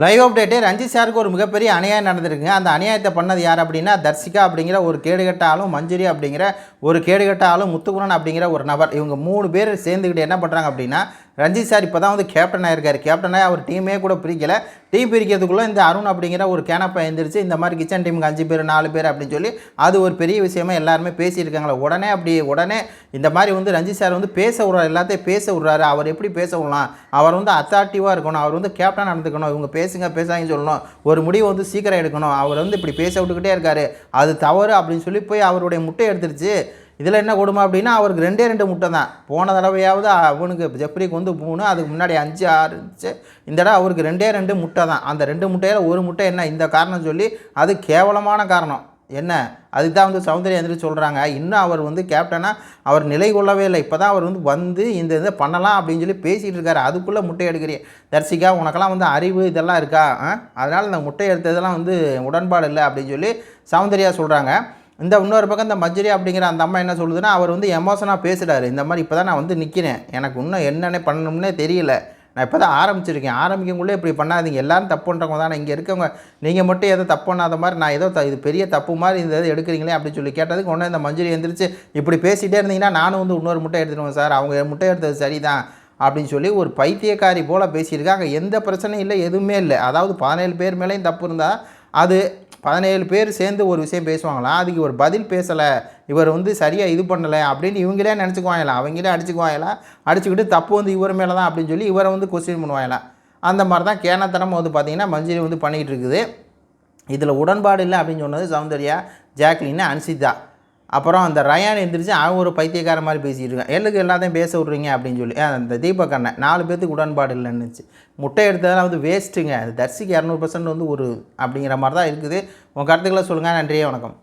Live update Ranjith சாருக்கு ஒரு மிகப்பெரிய அநியாயம் நடந்திருக்குங்க அந்த அநியாயத்தை பண்ணது யார் அப்படின்னா தர்சிகா அப்படிங்கிற ஒரு கேடுகட்ட ஆளும் மஞ்சுரி அப்படிங்கிற ஒரு கேடுகட்ட ஆளும் முத்துக்குரன் அப்படிங்கிற ஒரு நபர். இவங்க மூணு பேர் சேர்ந்துக்கிட்டு என்ன பண்ணுறாங்க அப்படின்னா ரஞ்சித் சார் இப்போ தான் வந்து கேப்டன் ஆயிருக்காரு. கேப்டனாக அவர் டீமே கூட பிரிக்கல. டீம் பிரிக்கிறதுக்குள்ளே இந்த அருண் அப்படிங்கிற ஒரு கேனப்பை எழுந்திரிச்சு இந்த மாதிரி கிச்சன் டீமுக்கு அஞ்சு பேர் நாலு பேர் அப்படின்னு சொல்லி அது ஒரு பெரிய விஷயமா எல்லாருமே பேசியிருக்காங்களே. உடனே அப்படி உடனே இந்த மாதிரி வந்து ரஞ்சித் சார் வந்து பேச விட்றாரு. எல்லாத்தையும் பேச விட்றாரு. அவர் எப்படி பேச விடலாம்? அவர் வந்து அத்தாட்டிவாக இருக்கணும். அவர் வந்து கேப்டன் நடந்துக்கணும். இவங்க பேசுங்க பேசாங்கன்னு சொல்லணும். ஒரு முடிவு வந்து சீக்கிரம் எடுக்கணும். அவர் வந்து இப்படி பேச விட்டுக்கிட்டே இருக்காரு. அது தவறு அப்படின்னு சொல்லி போய் அவருடைய முட்டை எடுத்துருச்சு. இதில் என்ன கொடுமை அப்படின்னா அவருக்கு ரெண்டே ரெண்டு முட்டை தான். போன தடவையாவது அவனுக்கு ஜெப்ரிக்கு வந்து மூணு அதுக்கு முன்னாடி அஞ்சு ஆறு இருந்துச்சு இந்த தடவை அவருக்கு ரெண்டே ரெண்டு முட்டை தான். அந்த ரெண்டு முட்டையில் ஒரு முட்டை என்ன? இந்த காரணம் சொல்லி அது கேவலமான காரணம். என்ன? அதுக்கு தான் வந்து சௌந்தர்யா எந்திரிச்சு சொல்கிறாங்க இன்னும் அவர் வந்து கேப்டனாக அவர் நிலை கொள்ளவே இல்லை. இப்போ தான் அவர் வந்து வந்து இந்த இதை பண்ணலாம் அப்படின்னு சொல்லி பேசிகிட்டு இருக்காரு. அதுக்குள்ளே முட்டை எடுக்கிறீ தர்சிகா உனக்கெல்லாம் வந்து அறிவு இதெல்லாம் இருக்கா? அதனால் இந்த முட்டை எடுத்ததெல்லாம் வந்து உடன்பாடு இல்லை அப்படின்னு சொல்லி சௌந்தர்யா சொல்கிறாங்க இந்த இன்னொரு பக்கம் இந்த மஜ்ரி அப்படிங்கிற அந்த அம்மா என்ன சொல்லுதுன்னா அவர் வந்து எமோஷனாக பேசுகிறாரு இந்த மாதிரி இப்போ தான் நான் வந்து நிற்கிறேன் எனக்கு இன்னும் என்னென்ன பண்ணணும்னே தெரியல. நான் இப்போ தான் ஆரம்பிச்சிருக்கேன். ஆரம்பிக்கக்குள்ளே இப்படி பண்ணாதீங்க. எல்லாரும் தப்பு பண்ணுறவங்க தானே. இங்கே இருக்கவங்க நீங்கள் மட்டும் எதோ தப்பு பண்ணாத மாதிரி நான் ஏதோ த இது பெரிய தப்பு மாதிரி இந்த இது எடுக்கிறீங்களே அப்படின்னு சொல்லி கேட்டதுக்கு உடனே இந்த மஞ்சள் எழுந்திரிச்சு இப்படி பேசிகிட்டே இருந்தீங்கன்னா நானும் வந்து இன்னொரு முட்டை எடுத்துடுவேன் சார். அவங்க முட்டை எடுத்தது சரிதான் அப்படின்னு சொல்லி ஒரு பைத்தியக்காரி போல் பேசியிருக்காங்க. எந்த பிரச்சனையும் இல்லை எதுவுமே இல்லை. அதாவது பதினேழு பேர் மேலேயும் தப்பு இருந்தால் அது பதினேழு பேர் சேர்ந்து ஒரு விஷயம் பேசுவாங்களாம் அதுக்கு ஒரு பதில் பேசலை. இவர் வந்து சரியாக இது பண்ணலை அப்படின்னு இவங்களே நினச்சிக்குவாங்களாம் அவங்களே அடிச்சுக்குவாங்களா? அடிச்சுக்கிட்டு தப்பு வந்து இவர் மேலே தான் அப்படின்னு சொல்லி இவரை வந்து கொஸ்டின் பண்ணுவாங்களாம் அந்த மாதிரி தான் கேனத்தனம் வந்து பார்த்திங்கன்னா மஞ்சரி வந்து பண்ணிகிட்டு இருக்குது. இதில் உடன்பாடு இல்லை அப்படின்னு சொன்னது சௌந்தர்யா ஜாக்லின்னு அன்சிதா. அப்புறம் அந்த ரயான் எந்திரிச்சு அவன் ஒரு பைத்தியக்கார மாதிரி பேசிகிட்டு இருக்கான். எல்லுக்கு எல்லாத்தையும் பேச விட்றீங்க அப்படின்னு சொல்லி. அந்த தீபக் அண்ணன் நாலு பேர்த்துக்கு உடன்பாடு இல்லைன்னுச்சு. முட்டை எடுத்ததெல்லாம் வந்து வேஸ்ட்டுங்க அது தர்சிக்கு இரநூறு பர்சன்ட் வந்து ஒரு அப்படிங்கிற மாதிரி தான் இருக்குது. உங்கள் கருத்துக்களை சொல்லுங்கள் நன்றியே வணக்கம்.